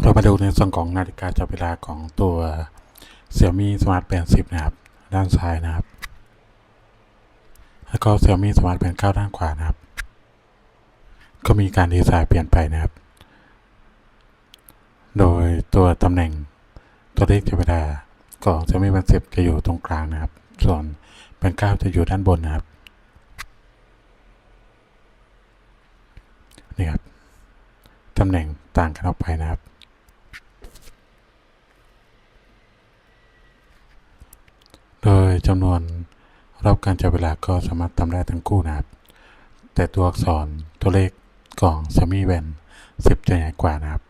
เรามาดูในส่วนของนาฬิกาจับเวลาของตัว Xiaomi Smart Band 10 นะครับ ด้านซ้ายนะครับ แล้วก็ Xiaomi Smart Band 9 ด้านขวานะครับ ก็มีการดีไซน์เปลี่ยนไปนะครับ โดยตัวตำแหน่งตัวเลขจับเวลาของ Xiaomi Band 10 จะอยู่ตรงกลางนะครับ ส่วน Band 9 จะอยู่ด้านบนนะครับ นี่ครับ ตำแหน่ง ต่างกันออกไปนะครับ โดยจำนวนรอบการจับเวลาก็สามารถทำได้ทั้งคู่นะครับ แต่ตัวอักษรตัวเลขของ Xiaomi Band 10 จะใหญ่กว่านะครับ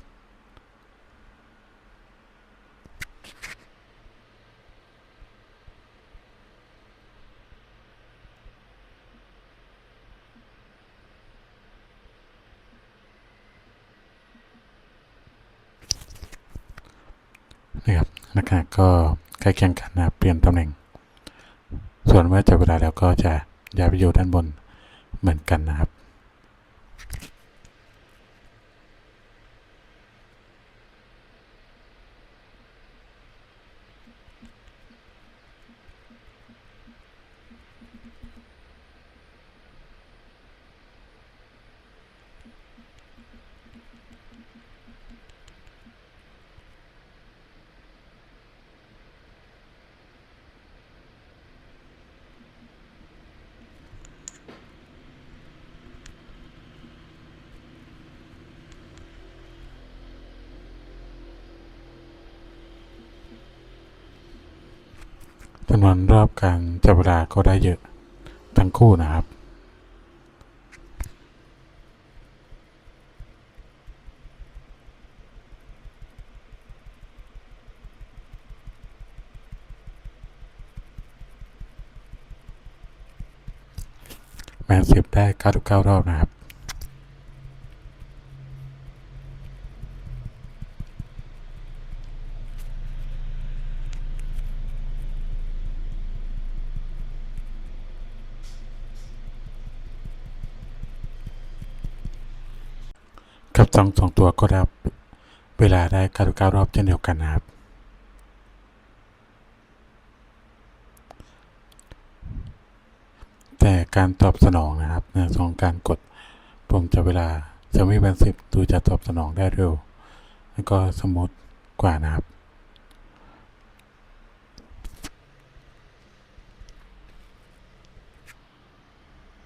นะครับนักขณะก็ใกล้เคียงกันนะครับเปลี่ยนตำแหน่ง ส่วนเมื่อจับเวลาแล้วก็จะย้ายไปอยู่ด้านบนเหมือนกันนะครับ จำนวนรอบการจับเวลาก็ได้เยอะทั้งคู่นะครับ แมนสิบได้99รอบนะครับ กับสองสองตัวก็รับเวลาได้การก้ารอบเช่นเดียวกันนะครับ แต่การตอบสนองนะครับในส่วนของการกดปุ่มจับเวลาจะไม่บันสิบดูจะตอบสนองได้เร็ว แล้วก็สมูทกว่านะครับ